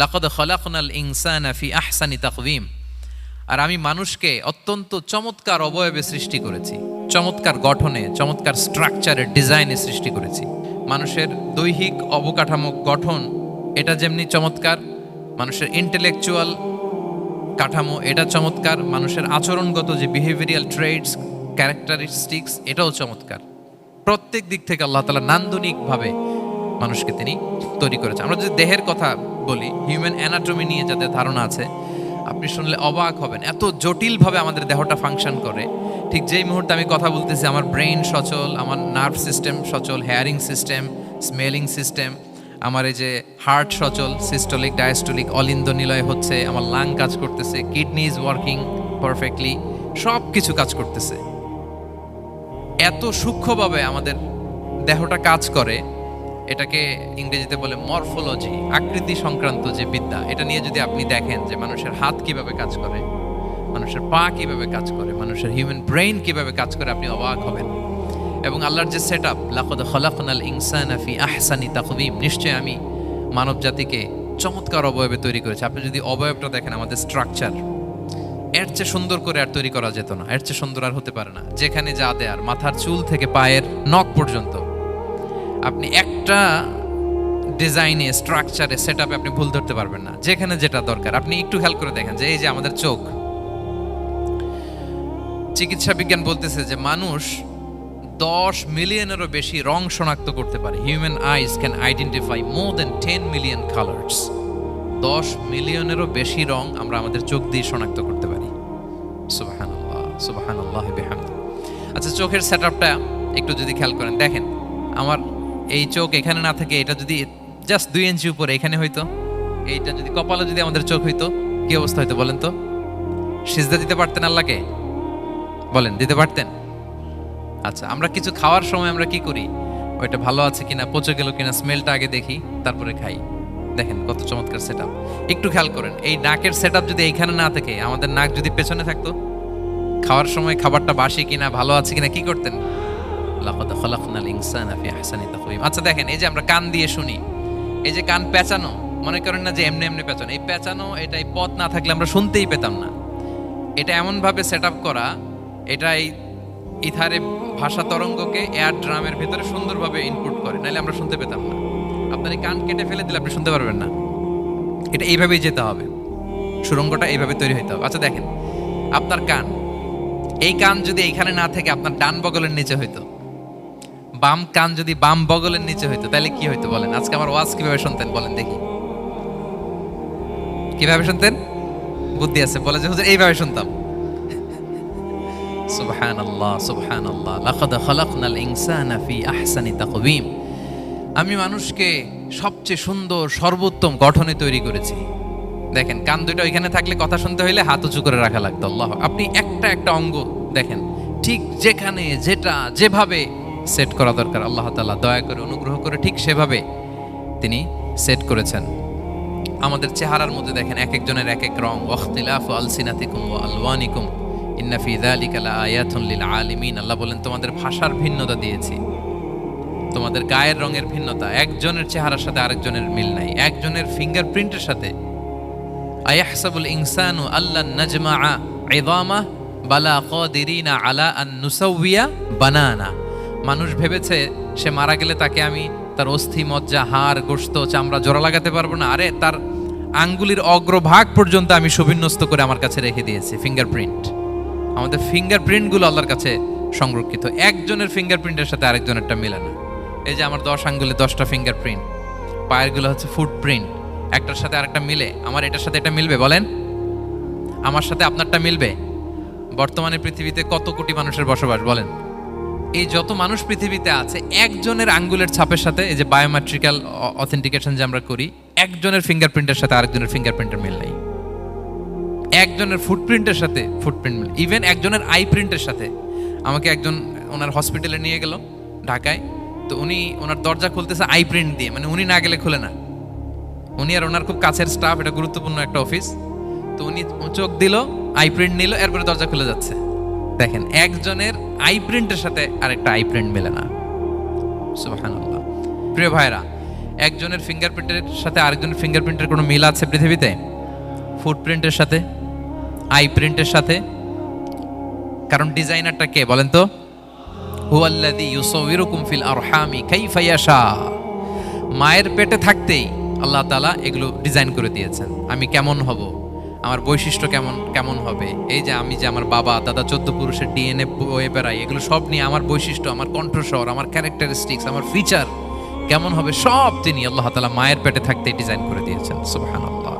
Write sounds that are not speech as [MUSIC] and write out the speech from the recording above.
লাকদ খলাকনাল ইনসানা ফি আহসানি তাকওয়িম আর আমি মানুষকে অত্যন্ত চমৎকার অবয়বে সৃষ্টি করেছি, চমৎকার গঠনে, চমৎকার স্ট্রাকচারের ডিজাইনে সৃষ্টি করেছি। মানুষের দৈহিক অবকাঠামো গঠন এটা যেমনি চমৎকার, মানুষের ইন্টেলেকচুয়াল কাঠামো এটা চমৎকার, মানুষের আচরণগত যে বিহেভিয়ারিয়াল ট্রেডস ক্যারেক্টারিস্টিক্স এটাও চমৎকার। প্রত্যেক দিক থেকে আল্লাহ তালা নান্দনিকভাবে মানুষকে তিনি তৈরি করেছেন। আমরা যদি দেহের কথা বলি হিউম্যান অ্যানাটমি নিয়ে যাদের ধারণা আছে, আপনি শুনলে অবাক হবেন। এত জটিলভাবে আমাদের দেহটা ফাংশন করে। ঠিক যেই মুহূর্তে আমি কথা বলতেছি, আমার ব্রেইন সচল, আমার নার্ভ সিস্টেম সচল হেয়ারিং সিস্টেম স্মেলিং সিস্টেম আমার এই যে হার্ট সচল সিস্টোলিক ডায়াস্টোলিক অলিন্দ নিলয় হচ্ছে, আমার লাং কাজ করতেছে কিডনি ইজ ওয়ার্কিং পারফেক্টলি সব কিছু কাজ করতেছে। এত সূক্ষ্মভাবে আমাদের দেহটা কাজ করে এটাকে ইংরেজিতে বলে মরফোলজি, আকৃতি সংক্রান্ত যে বিদ্যা, এটা নিয়ে যদি আপনি দেখেন যে মানুষের হাত কীভাবে কাজ করে, মানুষের পা কীভাবে কাজ করে, মানুষের হিউম্যান ব্রেইন কীভাবে কাজ করে, আপনি অবাক হবেন। এবং আল্লাহর যে সেট আপ লাকদ খলাকনাল ইনসান ফি আহসানি তাকবিম নিশ্চয় আমি মানব জাতিকে চমৎকার অবয়বে তৈরি করেছি। আপনি যদি অবয়বটা দেখেন, আমাদের স্ট্রাকচার এর চেয়ে সুন্দর করে আর তৈরি করা যেত না। এর চেয়ে সুন্দর আর হতে পারে না। যেখানে যা দেয়ার, মাথার চুল থেকে পায়ের নখ পর্যন্ত আপনি একটা ডিজাইনে স্ট্রাকচারে সেট আপে আপনি ভুল ধরতে পারবেন না। যেখানে যেটা দরকার। আপনি একটু খেয়াল করে দেখেন যে, এই যে আমাদের চোখ। চিকিৎসা বিজ্ঞান বলতেছে যে, মানুষ দশ মিলিয়নেরও বেশি রং শনাক্ত করতে পারে। Human eyes can identify more than ten million colours দশ মিলিয়নেরও বেশি রং আমরা আমাদের চোখ দিয়ে শনাক্ত করতে পারি। সুবাহান আচ্ছা চোখের সেট একটু যদি খেয়াল করেন। দেখেন, আমার এই চোখ এখানে না থাকে, এটা যদি জাস্ট দুই ইঞ্চি উপরে, এখানে হইতো, এইটা যদি কপালে যদি আমাদের চোখ হইতো, কি অবস্থা হইতো বলেন তো? সিজদা দিতে পারতেন আল্লাহকে? বলেন, দিতে পারতেন? আচ্ছা আমরা কিছু খাওয়ার সময় আমরা কি করি? ওইটা ভালো আছে কিনা, পচে গেল কিনা স্মেলটা আগে দেখি, তারপরে খাই। দেখেন কত চমৎকার সেট একটু খেয়াল করেন, এই নাকের সেট যদি এইখানে না থাকে, আমাদের নাক যদি পেছনে থাকতো, খাওয়ার সময় খাবারটা বাসি কিনা, ভালো আছে কিনা, কি করতেন? লাকাদ খালাকনাল ইনসানা ফি আহসানি তাকওয়িম। আচ্ছা দেখেন, এই যে আমরা কান দিয়ে শুনি, এই যে কান পেঁচানো, মনে করেন না যে এমনি এমনি পেঁচানো, এই পেঁচানো, এটা এই পথ না থাকলে আমরা শুনতেই পেতাম না। এটা এমনভাবে সেট আপ করা, এটা এই ইথারে ভাষা তরঙ্গকে এয়ার ড্রামের ভেতরে সুন্দরভাবে ইনপুট করে, নাহলে আমরা শুনতে পেতাম না। আপনার এই কান কেটে ফেলে দিলে আপনি শুনতে পারবেন না। এটা এইভাবেই যেতে হবে। সুরঙ্গটা এইভাবে তৈরি হইতে হবে। আচ্ছা দেখেন, আপনার কান, এই কান যদি এইখানে না থেকে, আপনার ডান বগলের নিচে হইতো। বাম কান যদি বাম বগলের নিচে হইতো, তাহলে কি হইতো বলেন? আজকে আমার ওয়াজ কীভাবে শুনতেন বলেন দেখি। কীভাবে শুনতেন? বুদ্ধি আছে, বলে যে, হুজুর, এইভাবে শুনতাম। [LAUGHS] সুবহান আল্লাহ সুবহান আল্লাহ লাকাদ ইনসানা ফি আহসানি তাকওয়িম। আমি মানুষকে সবচেয়ে সুন্দর, সর্বোত্তম গঠনে তৈরি করেছি। দেখেন, কান দুটো ওইখানে থাকলে কথা শুনতে হইলে হাত উঁচু করে রাখা লাগতো, আল্লাহ আপনি একটা একটা অঙ্গ দেখেন, ঠিক যেখানে, যেটা, যেভাবে সেট করা দরকার। আল্লাহ তালা দয়া করে, অনুগ্রহ করে ঠিক সেভাবে তিনি সেট করেছেন। আমাদের চেহারার মধ্যে দেখেন এক একজনের এক এক রং। ওয়াখতিলাফ আলসিনাতিকুম ওয়া আলওয়ানিকুম। ইন্না ফি যালিকা লাআয়াতুন লিল আলিমিন। আল্লাহ বলেন, তোমাদের ভাষার ভিন্নতা দিয়েছি। তোমাদের গায়ের রঙের ভিন্নতা। একজনের চেহারার সাথে আরেকজনের মিল নাই। একজনের ফিঙ্গারপ্রিন্টের সাথে। আল্লাহ নাজমা বালা আলা আন বানানা। মানুষ ভেবেছে সে মারা গেলে তাকে আমি তার অস্থি, মজ্জা, হাড়, গোশত, চামড়া, জোড়া লাগাতে পারব না। আরে, তার আঙ্গুলির অগ্রভাগ পর্যন্ত আমি সুবিন্যস্ত করে আমার কাছে রেখে দিয়েছি ফিঙ্গারপ্রিন্ট আমাদের ফিঙ্গারপ্রিন্টগুলো আল্লাহর কাছে সংরক্ষিত। একজনের ফিঙ্গারপ্রিন্টের সাথে আরেকজনেরটা মেলে না। এই যে আমার দশ আঙ্গুলে দশটা ফিঙ্গারপ্রিন্ট পায়েরগুলো হচ্ছে ফুটপ্রিন্ট একটার সাথে আরেকটা মিলে, আমার এটার সাথে এটা মিলবে, বলেন? আমার সাথে আপনারটা মিলবে? বর্তমানে পৃথিবীতে কত কোটি মানুষের বসবাস, বলেন? এই যত মানুষ পৃথিবীতে আছে, একজনের আঙ্গুলের ছাপের সাথে এই যে বায়োমেট্রিক্যাল অথেন্টিকেশন যে আমরা করি, একজনের ফিঙ্গারপ্রিন্টের সাথে আরেকজনের ফিঙ্গারপ্রিন্টের মিল নাই। একজনের ফুটপ্রিন্টের সাথে ফুটপ্রিন্ট মিল ইভেন একজনের আই প্রিন্টের সাথে। আমাকে একজন, ওনার হসপিটালে নিয়ে গেল, ঢাকায়। তো উনি, ওনার দরজা খুলতেছে আই প্রিন্ট দিয়ে মানে উনি না গেলে খুলে না। উনি আর ওনার খুব কাছের স্টাফ এটা গুরুত্বপূর্ণ একটা অফিস তো উনি চোখ দিল আই প্রিন্ট নিল, এরপরে দরজা খুলে যাচ্ছে। দেখেন, একজনের আই প্রিন্টের সাথে আরেকটা আই প্রিন্ট মেলে না। সুবহানাল্লাহ। প্রিয় ভাইরা একজনের ফিঙ্গারপ্রিন্টের সাথে আরেকজনের ফিঙ্গারপ্রিন্টের কোনো মিল আছে পৃথিবীতে? ফুটপ্রিন্টের সাথে? আই প্রিন্টের সাথে? কারণ ডিজাইনারটা কে বলেন তো? হুয়াল্লাযী ইউসাউবিরুকুম ফিল আরহামি কাইফা ইয়াশা। মায়ের পেটে থাকতেই আল্লাহ তাআলা এগুলো ডিজাইন করে দিয়েছেন। আমি কেমন হব? আমার বৈশিষ্ট্য কেমন কেমন হবে? এই যে আমি যে আমার বাবা, দাদা, চোদ্দ পুরুষের ডিএনএ বয়ে বেড়াই এগুলো সব নিয়ে আমার বৈশিষ্ট্য, আমার কণ্ঠস্বর, আমার ক্যারেক্টারিস্টিক্স আমার ফিচার কেমন হবে? সব তিনি আল্লাহ তালা মায়ের পেটে থাকতে ডিজাইন করে দিয়েছেন, সুবহানাল্লাহ।